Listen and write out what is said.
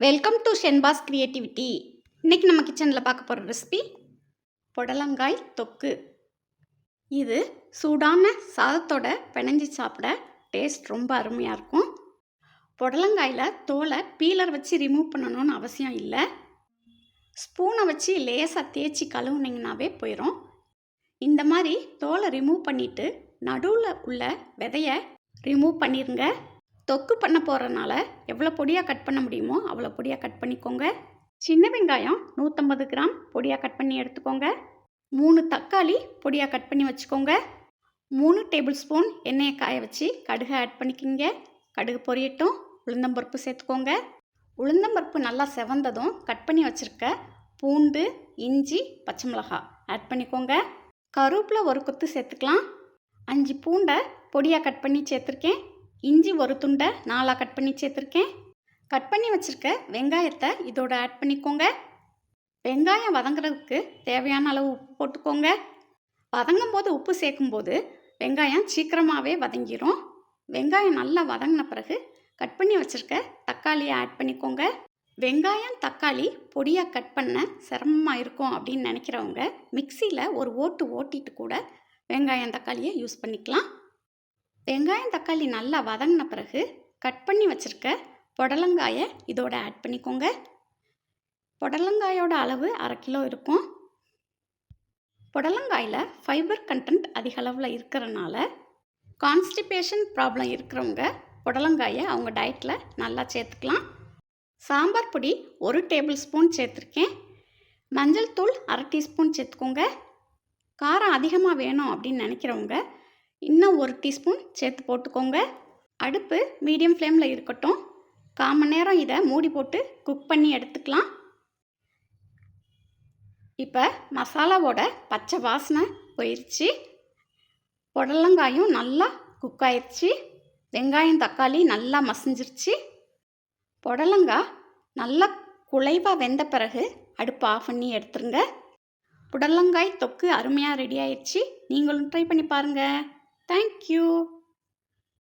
Welcome to Shenba's creativity இன்றைக்கி நம்ம கிச்சனில் பார்க்க போகிற ரெசிபி புடலங்காய் தொக்கு. இது சூடான சாதத்தோட பிணைஞ்சி சாப்பிட டேஸ்ட் ரொம்ப அருமையாக இருக்கும். புடலங்காயில் தோலை பீலர் வச்சு ரிமூவ் பண்ணணும்னு அவசியம் இல்லை. ஸ்பூனை வச்சு லேசாக தேய்ச்சி கழுவுனீங்கனாவே போயிடும் இந்த மாதிரி தோலை ரிமூவ் பண்ணிவிட்டு நடுவில் உள்ள விதையை ரிமூவ் பண்ணிடுங்க தொக்கு பண்ண போகிறனால எவ்வளோ பொடியாக கட் பண்ண முடியுமோ அவ்வளோ பொடியாக கட் பண்ணிக்கோங்க. சின்ன வெங்காயம் நூற்றம்பது கிராம் பொடியாக கட் பண்ணி எடுத்துக்கோங்க. மூணு தக்காளி பொடியாக கட் பண்ணி வச்சுக்கோங்க. மூணு டேபிள் ஸ்பூன் எண்ணெயை காய வச்சு கடுகு ஆட் பண்ணிக்கிங்க. கடுகு பொரியட்டும் உளுந்தம்பருப்பு சேர்த்துக்கோங்க. உளுந்தம்பருப்பு நல்லா செவந்ததும் கட் பண்ணி வச்சுருக்க பூண்டு இஞ்சி பச்சை மிளகாய் ஆட் பண்ணிக்கோங்க. கருவேப்பிலை ஒரு கொத்து சேர்த்துக்கலாம். அஞ்சு பூண்டை பொடியாக கட் பண்ணி சேர்த்துருக்கேன். இஞ்சி ஒரு துண்டை நாலாக கட் பண்ணி சேர்த்துருக்கேன். கட் பண்ணி வச்சுருக்க வெங்காயத்தை இதோட ஆட் பண்ணிக்கோங்க. வெங்காயம் வதங்குறதுக்கு தேவையான அளவு உப்பு போட்டுக்கோங்க. வதங்கும் போது உப்பு சேர்க்கும்போது வெங்காயம் சீக்கிரமாகவே வதங்கிரும். வெங்காயம் நல்லா வதங்கின பிறகு கட் பண்ணி வச்சுருக்க தக்காளியை ஆட் பண்ணிக்கோங்க. வெங்காயம் தக்காளி பொடியாக கட் பண்ண சிரமமாக இருக்கும் அப்படின்னு நினைக்கிறவங்க மிக்சியில் ஒரு ஓட்டு ஓட்டிட்டு கூட வெங்காயம் தக்காளியை யூஸ் பண்ணிக்கலாம். வெங்காயம் தக்காளி நல்லா வதங்கின பிறகு கட் பண்ணி வச்சுருக்க புடலங்காயை இதோட ஆட் பண்ணிக்கோங்க. புடலங்காயோட அளவு அரை கிலோ இருக்கும். புடலங்காயில் ஃபைபர் கண்டென்ட் அதிக அளவில் இருக்கிறனால கான்ஸ்டிபேஷன் ப்ராப்ளம் இருக்கிறவங்க புடலங்காயை அவங்க டயட்டில் நல்லா சேர்த்துக்கலாம். சாம்பார் பொடி ஒரு டேபிள் ஸ்பூன் சேர்த்துருக்கேன். மஞ்சள் தூள் அரை டீஸ்பூன் சேர்த்துக்கோங்க. காரம் அதிகமாக வேணும் அப்படின்னு நினைக்கிறவங்க ஒரு டீஸ்பூன் சேர்த்து போட்டுக்கோங்க. அடுப்பு மீடியம் ஃப்ளேமில் இருக்கட்டும். கால் மணி நேரம் இதை மூடி போட்டு குக் பண்ணி எடுத்துக்கலாம். இப்போ மசாலாவோட பச்சை வாசனை போயிடுச்சு புடலங்காயும் நல்லா குக் ஆயிடுச்சு வெங்காயம் தக்காளி நல்லா மசிஞ்சிருச்சு. புடலங்காய் நல்லா குலைவாக வெந்த பிறகு அடுப்பு ஆஃப் பண்ணி எடுத்துருங்க. புடலங்காய் தொக்கு அருமையாக ரெடி ஆயிடுச்சு நீங்களும் ட்ரை பண்ணி பாருங்கள் Thank you.